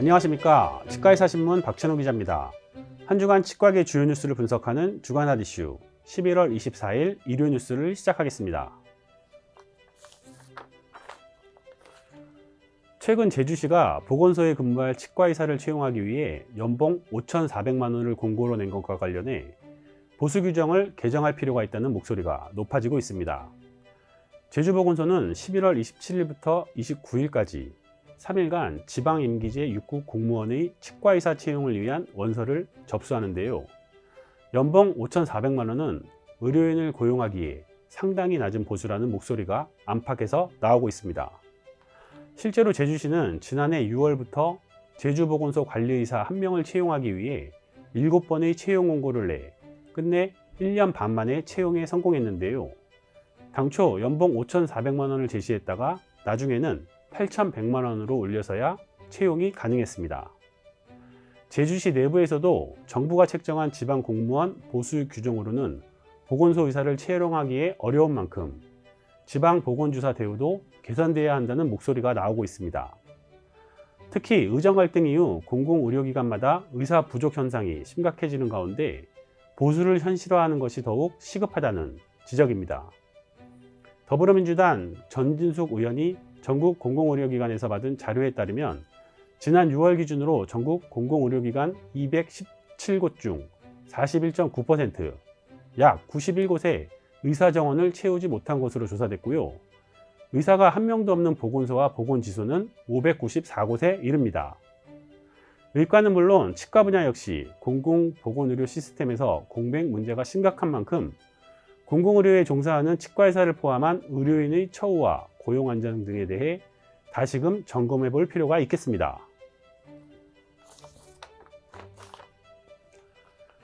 안녕하십니까. 치과의사 신문 박찬호 기자입니다. 한 주간 치과계 주요 뉴스를 분석하는 주간 하디슈 11월 24일 일요 뉴스를 시작하겠습니다. 최근 제주시가 보건소에 근무할 치과의사를 채용하기 위해 연봉 5,400만 원을 공고로 낸 것과 관련해 보수 규정을 개정할 필요가 있다는 목소리가 높아지고 있습니다. 제주보건소는 11월 27일부터 29일까지 3일간 지방임기제 6국 공무원의 치과의사 채용을 위한 원서를 접수하는데요. 연봉 5,400만 원은 의료인을 고용하기에 상당히 낮은 보수라는 목소리가 안팎에서 나오고 있습니다. 실제로 제주시는 지난해 6월부터 제주보건소 관리의사 1명을 채용하기 위해 7번의 채용 공고를 내 끝내 1년 반 만에 채용에 성공했는데요. 당초 연봉 5,400만 원을 제시했다가 나중에는 8,100만 원으로 올려서야 채용이 가능했습니다. 제주시 내부에서도 정부가 책정한 지방 공무원 보수 규정으로는 보건소 의사를 채용하기에 어려운 만큼 지방 보건주사 대우도 개선돼야 한다는 목소리가 나오고 있습니다. 특히 의정 갈등 이후 공공 의료기관마다 의사 부족 현상이 심각해지는 가운데 보수를 현실화하는 것이 더욱 시급하다는 지적입니다. 더불어민주당 전진숙 의원이 전국 공공의료기관에서 받은 자료에 따르면 지난 6월 기준으로 전국 공공의료기관 217곳 중 41.9%, 약 91곳에 의사 정원을 채우지 못한 것으로 조사됐고요. 의사가 한 명도 없는 보건소와 보건지소는 594곳에 이릅니다. 의과는 물론 치과 분야 역시 공공보건의료 시스템에서 공백 문제가 심각한 만큼 공공의료에 종사하는 치과의사를 포함한 의료인의 처우와 고용 안전 등에 대해 다시금 점검해 볼 필요가 있겠습니다.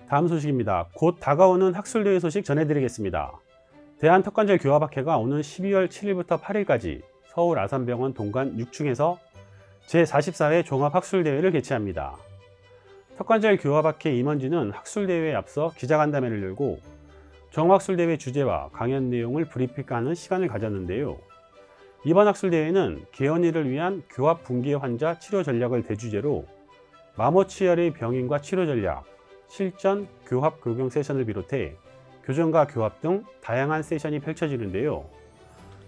다음 소식입니다. 곧 다가오는 학술대회 소식 전해드리겠습니다. 대한턱관절 교합학회가 오는 12월 7일부터 8일까지 서울 아산병원 동간 6층에서 제44회 종합학술대회를 개최합니다. 턱관절 교합학회 임원진은 학술대회에 앞서 기자간담회를 열고 종합학술대회 주제와 강연 내용을 브리핑하는 시간을 가졌는데요. 이번 학술대회는 개연이를 위한 교합 붕괴 환자 치료 전략을 대주제로 마모치열의 병인과 치료 전략, 실전 교합 교경 세션을 비롯해 교정과 교합 등 다양한 세션이 펼쳐지는데요.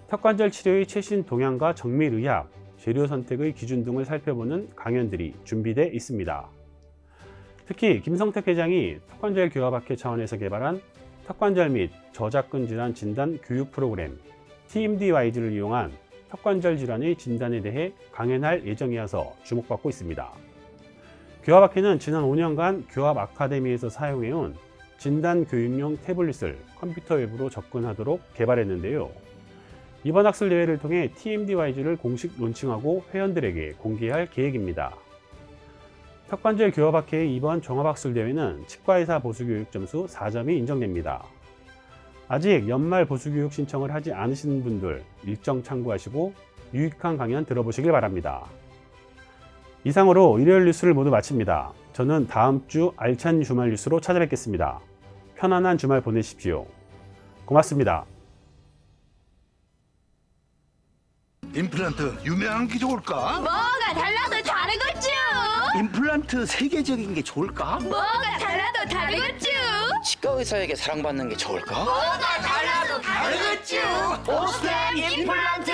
턱관절 치료의 최신 동향과 정밀의학, 재료 선택의 기준 등을 살펴보는 강연들이 준비되어 있습니다. 특히 김성택 회장이 턱관절 교합학회 차원에서 개발한 턱관절 및 저작근 질환 진단 교육 프로그램 TMDYG를 이용한 턱관절 질환의 진단에 대해 강연할 예정이어서 주목받고 있습니다. 교합학회는 지난 5년간 교합 아카데미에서 사용해온 진단 교육용 태블릿을 컴퓨터 웹으로 접근하도록 개발했는데요. 이번 학술 대회를 통해 TMDYG를 공식 론칭하고 회원들에게 공개할 계획입니다. 턱관절 교합학회의 이번 종합학술 대회는 치과의사 보수교육 점수 4점이 인정됩니다. 아직 연말 보수교육 신청을 하지 않으신 분들 일정 참고하시고 유익한 강연 들어보시길 바랍니다. 이상으로 일요일 뉴스를 모두 마칩니다. 저는 다음 주 알찬 주말 뉴스로 찾아뵙겠습니다. 편안한 주말 보내십시오. 고맙습니다. 임플란트 유명한 게 좋을까? 뭐가 달라도 다르겠죠 임플란트 세계적인 게 좋을까? 뭐가 달라도 다르겠죠 의사에게 사랑받는 게 좋을까? 뭐가 달라도 다르겠죠 오스템 임플란트